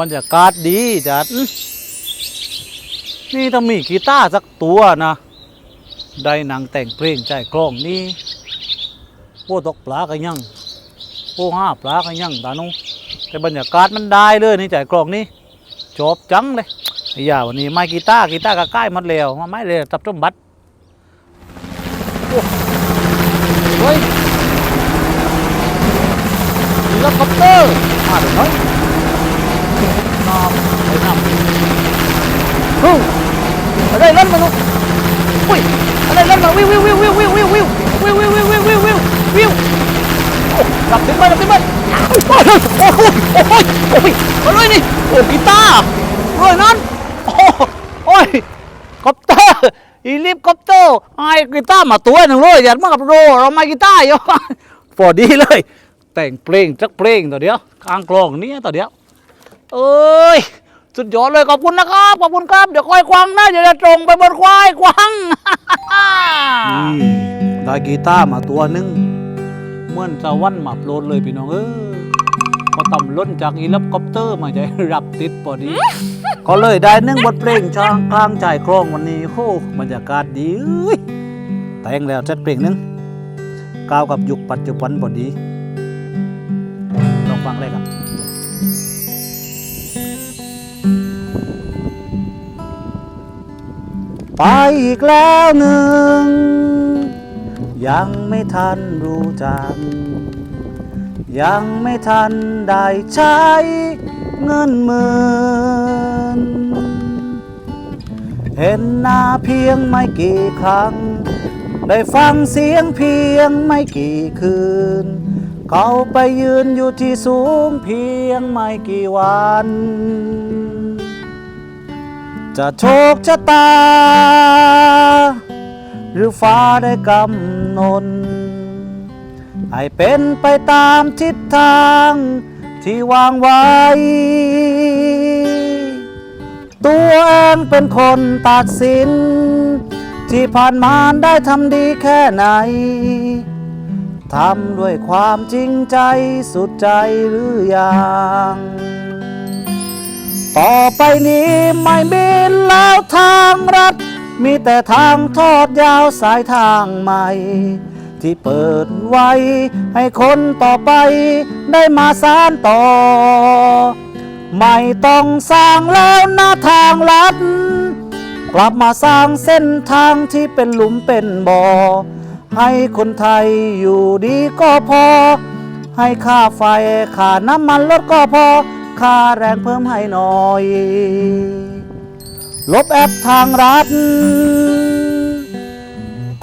บรรยากาศดีจัด นี่ถ้ามีกีตาร์สักตัวนะ ได้หนังแต่งเพลงใจกลองนี่โอ้ตกปลากันยังโอ้ห้าปลากันยังตานุแต่บรรยากาศมันได้เลยนี่ใจกลองนี่จบจังเลยอ้ยาวันนี้ไม่กีตาร์กีตาร์ก็ใกล้มัดแล้วมาไม่เลยตับจมบัตโอ้เฮ้ยเฮลิคอปเตอร์มาเดี๋ยวน้อยน้น ฮู้อะไรเล่นมาลูกอุ้ยอะไรเล่นมาวิววิววิววิววิววิววิววิววิววิววิววิววิววิวโอ้ดับทิ้งไปดับทิ้งไปโอ้ยโอ้ยโอ้ยโอ้ยอะไรนี่โอ้กีตาร์ร้อยนั้นโอ้โอ้ยคอปเตอร์อีลิฟคอปเตอร์ไอ้กีตาร์มาตัวหนึ่งเลยอย่ามากับโรเราม่กีตาร์อยู่พอดีเลย แต่งเพลงจักเพลงต่อเดียวกลางกลองนี้ต่อเดียว เอ้ย สุดยอดเลยขอบคุณนะครับ ขอบคุณครับ เดี๋ยวควายควังนะเดี๋ยวจะตรงไปบนควายควังได้กีตาร์มาตัวหนึ่งเหมื่อนสวรรค์มาโปรดเลยพี่น้องเออพอต่ำล้นจากอีลิฟคอปเตอร์มาใจรับติดพอดี ก็เลยได้หนึ่งบทเพลงช่างกลางใจคลองวันนี้โอ้บรรยากาศดีเอ้ยแต่งแล้วเซตเพลงหนึงก้าวกับยุคปัจจุบันพอดีลองฟังเลยครับ ไปอีกแล้วหนึ่ง ยังไม่ทันรู้จัก ยังไม่ทันได้ใช้เงินหมื่นเห็นหน้าเพียงไม่กี่ครั้ง ได้ฟังเสียงเพียงไม่กี่คืน เขาไปยืนอยู่ที่สูงเพียงไม่กี่วัน จะโชคชะตา หรือฟ้าได้กำหนดให้เป็นไปตามทิศทางที่วางไว้ ตัวเองเป็นคนตัดสิน ที่ผ่านมาได้ทำดีแค่ไหนทำด้วยความจริงใจสุดใจหรือยัง ต่อไปนี้ไม่มี ทางรัฐ มีแต่ทางทอดยาวสายทางใหม่ ที่เปิดไว้ ให้คนต่อไปได้มาสานต่อ ไม่ต้องสร้างแล้วนะทางลัด กลับมาสร้างเส้นทางที่เป็นหลุมเป็นบ่อให้คนไทยอยู่ดีก็พอ ให้ค่าไฟค่าน้ำมันลดก็พอ ค่าแรงเพิ่มให้หน่อย ลบแอปทางรัฐ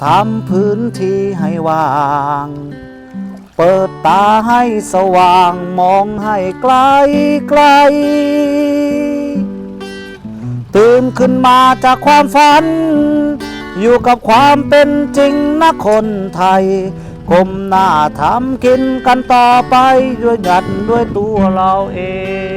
ทำพื้นที่ให้ว่าง เปิดตาให้สว่างมองให้ไกลไกล ตื่นขึ้นมาจากความฝัน อยู่กับความเป็นจริงนะคนไทยก้มหน้าทำกินกันต่อไปด้วยหยัดด้วยตัวเราเอง